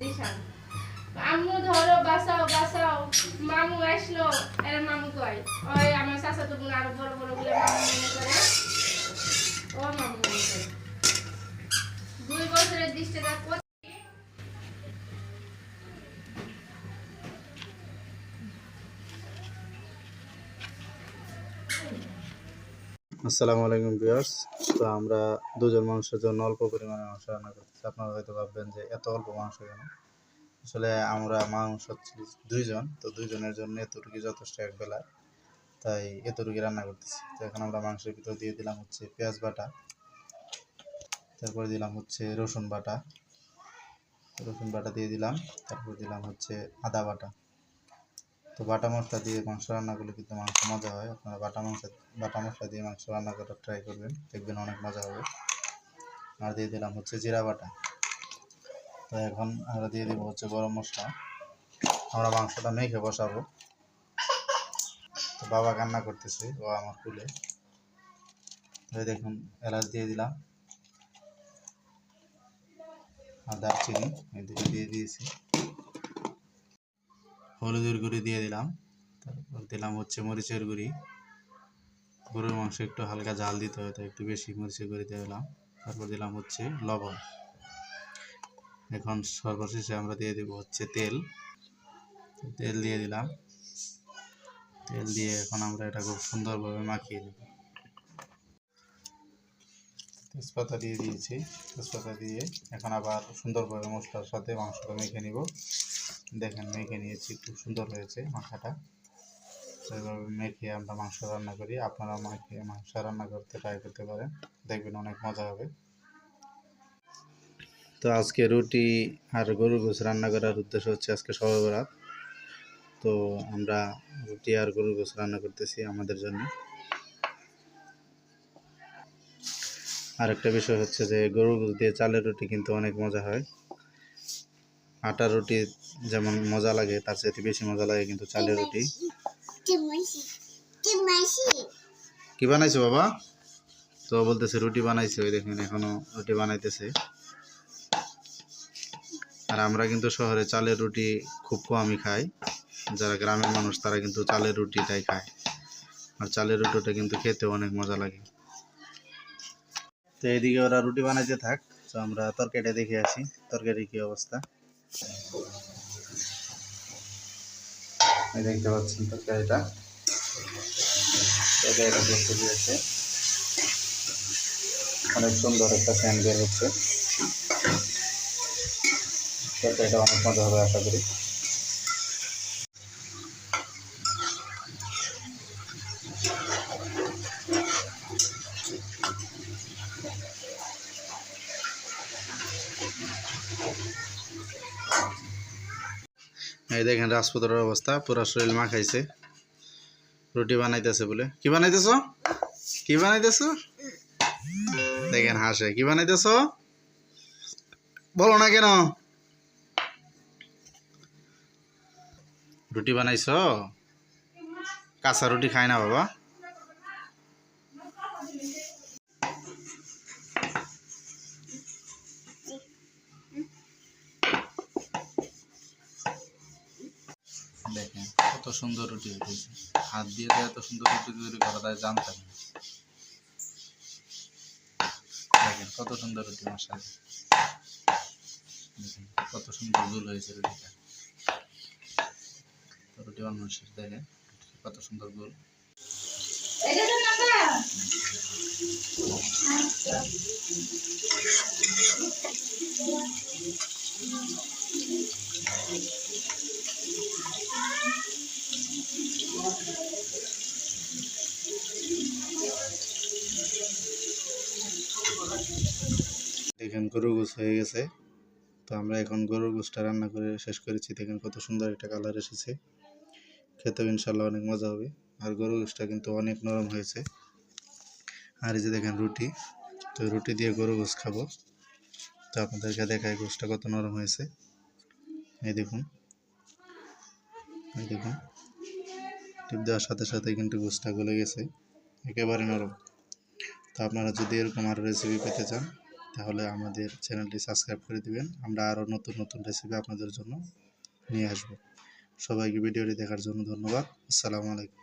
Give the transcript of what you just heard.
দিশান আম্মু ধরো, বাঁচাও বাঁচাও। মামু আসলো, এর মামু কয়? ওই আমার চাচা তো আরও বড় বড় বলে মামু মনে করে। আসসালামু আলাইকুম ভিউয়ার্স। তো আমরা দুজন মানুষের জন্য অল্প পরিমাণে মাংস রান্না করতেছি। আপনারা হয়তো ভাববেন যে এত অল্প মাংস কেন? আসলে আমরা হচ্ছে দুইজন, তো দুইজনের জন্য এতটুকু যথেষ্ট এক বেলা। তাই এতটুকু রান্না করতেছি। তো এখন আমরা মাংসের ভিতর দিয়ে দিলাম হচ্ছে পেঁয়াজ বাটা, তারপর দিলাম হচ্ছে রসুন বাটা। রসুন বাটা দিয়ে দিলাম, তারপর দিলাম হচ্ছে আদা বাটা। তো বাটা মশলা দিয়ে মাংস রান্না করলে কিন্তু মাংস মজা হয়। আপনারা বাটা মাংস, বাটা মশলা দিয়ে মাংস রান্না করার ট্রাই করবেন, দেখবেন অনেক মজা হবে। আর দিয়ে দিলাম হচ্ছে জিরা বাটা। তো এখন আমরা দিয়ে দেবো হচ্ছে গরম মশলা। আমরা মাংসটা মেখে বসাবো। তো বাবা কান্না করতেছে, ও আমার কুলে। দেখুন, এলাচ দিয়ে দিলাম। আর দারচিনি দিয়ে দিয়েছি। হলুদের গুঁড়ি দিয়ে দিলাম। তারপর দিলাম হচ্ছে মরিচের গুঁড়ি। গরুর মাংস একটু হালকা জাল দিতে হয়, তাই একটু বেশি মরিচের গুঁড়ি দিয়ে দিলাম। তারপর দিলাম হচ্ছে লবণ। এখন সর্বশেষে আমরা দিয়ে দেবো হচ্ছে তেল। তেল দিয়ে দিলাম। তেল দিয়ে এখন আমরা এটা খুব সুন্দরভাবে মাখিয়ে নেব। তেজপাতা দিয়ে দিয়েছি। তেজপাতা দিয়ে এখন আবার সুন্দরভাবে মশলার সাথে মাংসটা মেখে নিব। দেখেন মেখে নিয়েছি, খুব সুন্দর হয়েছে মাখাটা। এভাবে মেখে আমরা মাংস রান্না করি। আপনারা মাখে, মাংস রান্না করতে ট্রাই করতে পারেন। দেখবেন অনেক মজা হবে। তো আজকে রুটি আর গরু গোস রান্না করার উদ্দেশ্য হচ্ছে আজকে সবে বরাত। তো আমরা রুটি আর গরু গোস রান্না করতেছি আমাদের জন্য। আরেকটা বিষয় হচ্ছে যে গরু গোস দিয়ে চালের রুটি কিন্তু অনেক মজা হয়। আটার রুটি যেমন মজা লাগে তার চাইতে বেশি মজা লাগে কিন্তু চালের রুটি। কি বানাইছো বাবা? তো বলতেছে রুটি বানাইছে ওই দেখেন এখনও রুটি বানাইতেছে। আর আমরা কিন্তু শহরে চালের রুটি খুব কমই খাই। যারা গ্রামের মানুষ তারা কিন্তু চালের রুটিটাই খায়। আর চালের রুটিটা কিন্তু খেতে অনেক মজা লাগে। তো এইদিকে ওরা রুটি বানাইতে থাক। তো আমরা তরকারিটা দেখে আসি তরকারি কি অবস্থা। দেখতে পাচ্ছেন তরকারিটা। অনেক সুন্দর একটা ফ্যান বের হচ্ছে। তরকারিটা অনেক মজা হবে, আশা করি। এই দেখেন রাজপুতরের অবস্থা, পুরা শরীর মাখাইছে। রুটি বানাইতেছে বলে। কি বানাইতেছ? কি বানাইতেছ? দেখেন হাসে। কি বানাইতেছ? বলো না কেন? রুটি বানাইছ? কাঁচা রুটি খায় না বাবা। সুন্দর রুটি হয়েছে। হাত দিয়ে যে এত সুন্দর রুটি তৈরি করা তাই জানতাম না। দেখেন কত সুন্দর রুটি মশাই দেখেন কত সুন্দর গোল হয়েছে রুটিটা। তো রুটি বানানো শেষ, দেখেন কত সুন্দর গোল এটা তো দেখেন গরুর গোস হয়ে গেছে। তো আমরা এখন গরুর গোসটা রান্না করে শেষ করেছি। দেখেন কত সুন্দর একটা কালার এসেছে। খেতে ইনশাল্লাহ অনেক মজা হবে। আর গরুর গোসটা কিন্তু অনেক নরম হয়েছে। আর এই যে দেখেন রুটি। তো রুটি দিয়ে গরু গোস খাব। তো আপনাদেরকে দেখায় গোসটা কত নরম হয়েছে। এই দেখুন। এই দেখুন। টিপ দেওয়ার সাথে সাথে কিন্তু গোসটা গলে গেছে। একেবারে নরম। তো আপনারা যদি এরকম আরও রেসিপি পেতে চান তাহলে আমাদের চ্যানেলটি সাবস্ক্রাইব করে দিবেন। আমরা আরও নতুন নতুন রেসিপি আপনাদের জন্য নিয়ে আসব। সবাইকে ভিডিওটি দেখার জন্য ধন্যবাদ। আসসালামু আলাইকুম।